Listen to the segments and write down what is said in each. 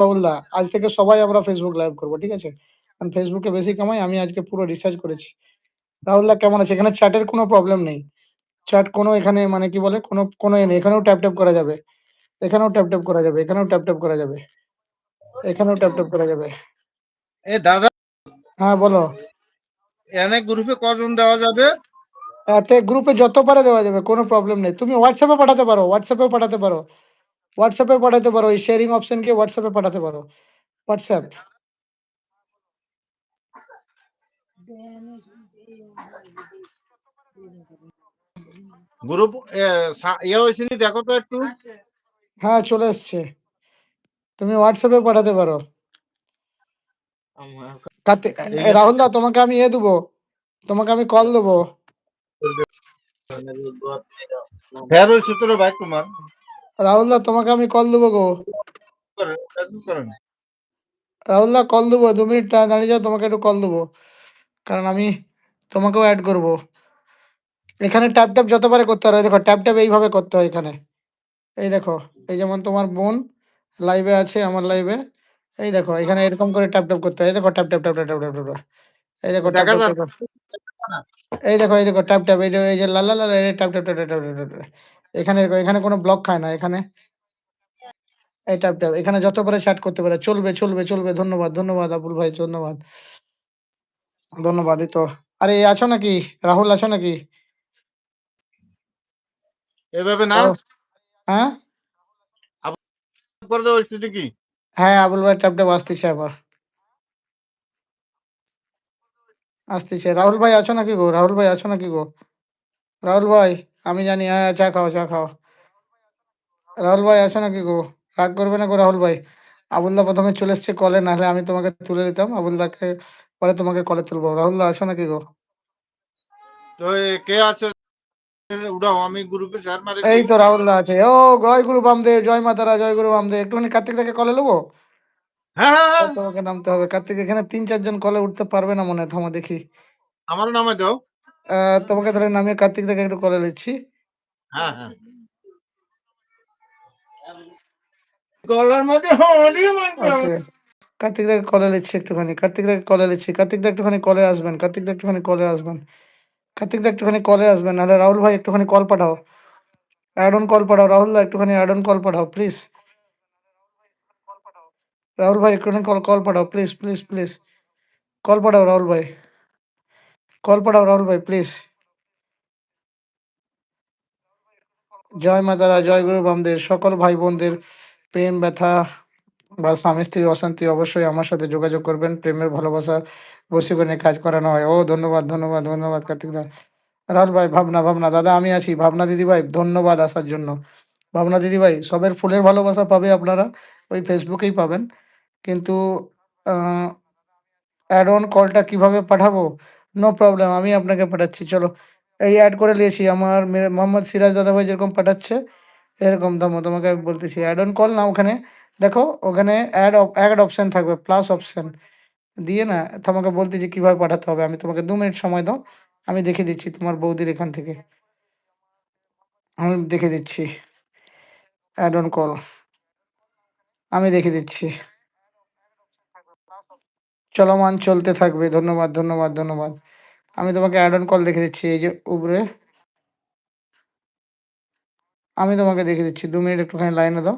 বাবুলদা আজ থেকে সবাই আমরা ফেসবুক লাইভ করব ঠিক আছে? কারণ ফেসবুকে বেশি কামাই আমি আজকে পুরো রিসার্চ করেছি। রাহুলদা কেমন আছে? এখানে চ্যাটের কোনো প্রবলেম নেই। চ্যাট কোনো এখানে মানে কি বলে? কোনো কোনো এ নেই। এখানেও ট্যাপ ট্যাপ করা যাবে। এখানেও ট্যাপ ট্যাপ করা যাবে। এখানেও ট্যাপ ট্যাপ করা যাবে। এখানেও ট্যাপ ট্যাপ করা যাবে। এ দাদা হ্যাঁ বলো। এনে গ্রুপে কজন দেওয়া যাবে? এতে গ্রুপে যত পারে দেওয়া যাবে কোনো প্রবলেম নেই। তুমি হোয়াটসঅ্যাপে পাঠাতে পারো। হোয়াটসঅ্যাপে পাঠাতে পারো। হোয়াটসঅ্যাপে পাঠাতে পারো এই শেয়ারিং অপশনকে হোয়াটসঅ্যাপে পাঠাতে পারো। হোয়াটসঅ্যাপ গ্রুপ ইয়ে হয়েছে দেখো তো একটু। হ্যাঁ চলে এসছে। তুমি হোয়াটসঅ্যাপে পাঠাতে পারো। রাহুল দা তোমাকে আমি এ দেবো। তোমাকে আমি কল দেবো। ফের হয়েছে তো রে ভাই তোমার। রাহুল দা তোমাকে আমি কল দেবো গো করে, message করে না। রাহুল দা কল দেবো দু মিনিট দাঁড়িয়ে যাও তোমাকে একটু কল দেবো কারণ আমি তোমাকেও অ্যাড করব এখানে ট্যাপ ট্যাপ যতবারে করতে হয় দেখো ট্যাপ ট্যাপ এইভাবে করতে হয় এখানে এই দেখো এই যেমন তোমার বোন লাইভে আছে আমার লাইভে এই দেখো এখানে এরকম করে ট্যাপ ট্যাপ করতে হয় দেখো tap tap tap tap tap tap এই দেখো এই দেখো এই দেখো ট্যাপ ট্যাপ এই যে লাল লাল tap tap tap tap tap. এখানে এখানে কোনো ব্লক খায় না এখানে। এই ট্যাপ এখানে যত পারে চ্যাট করতে পারে। চলবে চলবে চলবে। ধন্যবাদ ধন্যবাদ আবুল ভাই ধন্যবাদ। ধন্যবাদ এই তো। আরে আছো নাকি? রাহুল আছো নাকি? এভাবে না? হ্যাঁ? করে দেওয়া হয়েছে নাকি? হ্যাঁ আবুল ভাই ট্যাপ ট্যাপ আসতেছে আবার। আসতেছে। রাহুল ভাই আছো নাকি গো? রাহুল ভাই আছো নাকি গো? রাহুল ভাই। আমি জানি হ্যাঁ চা খাও চা খাও। রাহুল ভাই আছো নাকি গো? রাগ করবে না গো রাহুল ভাই? আবুলদা প্রথমে চলে এসছে কলে নাহলে আমি তোমাকে তুলে নিতাম আবুলদাকে পরে তোমাকে কলে তুলবো। রাহুলদা আছো নাকি গো? কে আছে? উড়াও আমি গ্রুপে শেয়ার মারি এই তো রাহুলদা আছে। ও জয় গুরু বামদেব জয় মাতারা জয় গুরু বামদেব। একটুখানি কার্তিক দাকে কলে নেব হ্যাঁ হ্যাঁ হ্যাঁ। তোমাকে নামতে হবে। কার্তিক এখানে তিন চারজন কলে উঠতে পারবে না মনে হয় থামা দেখি। আমার নামে দাও। আহ, তোমাকে তাহলে নামিয়ে কার্তিক দাকে একটু কলে নিচ্ছি হ্যাঁ হ্যাঁ। গলার মধ্যে কার্তিক দাকে কলে নিচ্ছি একটুখানি। কার্তিক দাকে কলে নিচ্ছি কার্তিক দা একটুখানি কলে আসবেন। কার্তিক দা একটুখানি কলে আসবেন। কার্তিক দা একটুখানি কলে আসবেন। নাহলে রাহুল ভাই একটুখানি কল পাঠাও। অ্যাড অন কল পাঠাও। রাহুল দা একটুখানি অ্যাড অন কল পাঠাও প্লিজ রাহুল ভাই একটুখানি কল কল পাঠাও প্লিজ প্লিজ প্লিজ কল পাঠাও রাহুল ভাই। কল রাহুল ভাই প্লিজ জয় মাতারা, জয় গুরু বামদের সকল ভাই বোনদের প্রেম, ব্যথা বা স্বামী স্ত্রী অশান্তি অবশ্যই আমার সাথে যোগাযোগ করবেন। প্রেমের ভালোবাসা বসীকরণে কাজ করানো হয় ও, ধন্যবাদ ধন্যবাদ ধন্যবাদ, কার্তিক দা। রাহুল ভাই, ভাবনা ভাবনা। দাদা, আমি আছি। ভাবনা দিদি ভাই, ধন্যবাদ আসার জন্য। ভাবনা দিদি ভাই, সবের ফুলের ভালোবাসা পাবে আপনারা। ওই ফেসবুকেই পাবেন। কিন্তু অ্যাড অন কলটা কীভাবে পাঠাবো? নো প্রবলেম আমি আপনাকে পাঠাচ্ছি, চলো। এই অ্যাড করে নিয়েছি, আমার মোহাম্মদ সিরাজ দাদা ভাই যেরকম পাঠাচ্ছে, এরকম দাম, তোমাকে আমি বলতেছি অ্যাড অন কল না ওখানে। দেখো, ওখানে অ্যাড অ্যাড অপশান থাকবে প্লাস অপশান দিয়ে না, তোমাকে বলতেছি কীভাবে পাঠাতে হবে, আমি তোমাকে দু মিনিট সময় দাও, আমি দেখে দিচ্ছি তোমার বৌদির এখান থেকে। আমি দেখে দিচ্ছি অ্যাড অন কল আমি দেখে দিচ্ছি। চলমান চলতে থাকবে। ধন্যবাদ ধন্যবাদ ধন্যবাদ। আমি তোমাকে অ্যাড অন কল দেখে দিচ্ছি এই যে উপরে। আমি তোমাকে দেখে দিচ্ছি দু মিনিট একটুখানি লাইনে দাও।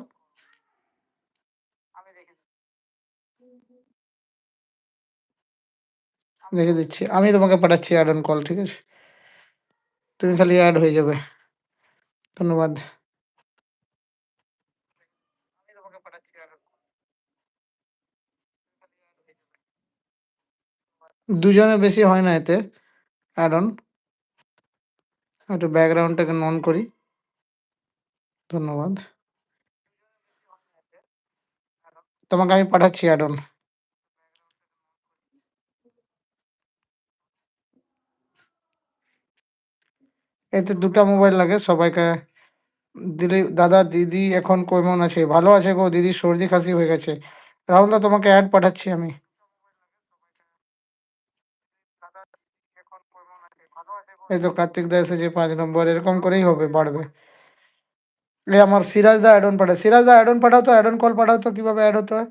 দেখে দিচ্ছি। আমি তোমাকে পাঠাচ্ছি অ্যাড অন কল ঠিক আছে? তুমি খালি অ্যাড হয়ে যাবে। ধন্যবাদ। দুজনের বেশি হয় না এতে অ্যাড অন একটু ব্যাকগ্রাউন্ডটাকে নন করি। ধন্যবাদ। তোমাকে আমি পাঠাচ্ছি অ্যাড অন এতে দুটো মোবাইল লাগে, সবাইকে দিদি দাদা, দিদি এখন কেমন আছে? ভালো আছে গো, দিদি সর্দি, কাশি হয়ে গেছে। রাহুলদা, তোমাকে অ্যাড পাঠাচ্ছি আমি। এই তো কার্তিক দা এসেছে পাঁচ নম্বর, এরকম করেই হবে, বাড়বে। এই আমার সিরাজ দা অ্যাড অন পাঠায়। সিরাজ দা অ্যাড পাঠাও তো অ্যাড কল পাঠাও তো, কীভাবে অ্যাড হতে হয়?